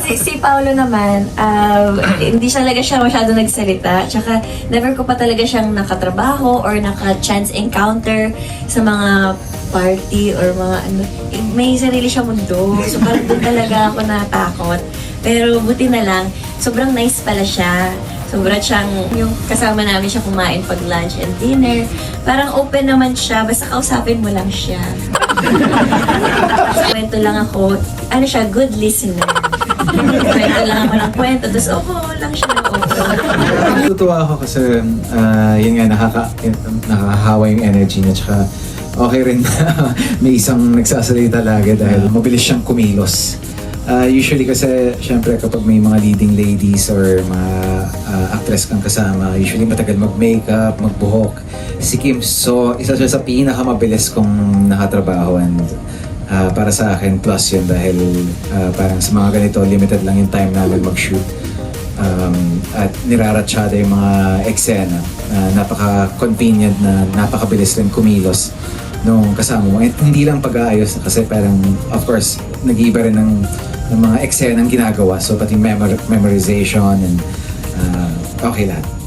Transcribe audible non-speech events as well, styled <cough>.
si, si Paolo naman, um, hindi siya talaga siya masyado nagsalita. Tsaka never ko pa talaga siyang nakatrabaho or naka-chance encounter sa mga party or mga ano. Eh, May sarili siya mundo. So parang doon talaga ako natakot. Pero buti na lang, sobrang nice pala siya. Sobrang siyang, yung kasama namin siya kumain pag lunch and dinner. Parang open naman siya, basta kausapin mo lang siya. <laughs> kwento lang ako, ano siya, good listener. Kwento lang ako ng kwento, tapos opo lang siya opo. Natutuwa ako kasi ah, yun nga nakaka nakakahawa yung energy niya tsaka okay rin na <laughs> may isang nagsasalita lagi dahil mabilis siyang kumilos. Ah, usually kasi syempre kapag may mga leading ladies or mga ah, actress kang kasama, usually matagal mag-makeup, magbuhok. Si Kim, so isa siya sa pinakamabilis kong nakatrabaho and ah, para sa akin plus yun dahil ah, parang sa mga ganito limited lang yung time namin mag-shoot um, at niraratsyada yung mga eksena na napaka-convenient na napakabilis rin kumilos nung kasama mo. At hindi lang pag-aayos kasi parang of course nag-iiba rin ng, ng mga eksena ginagawa so pati memor- memorization and uh, okay lahat.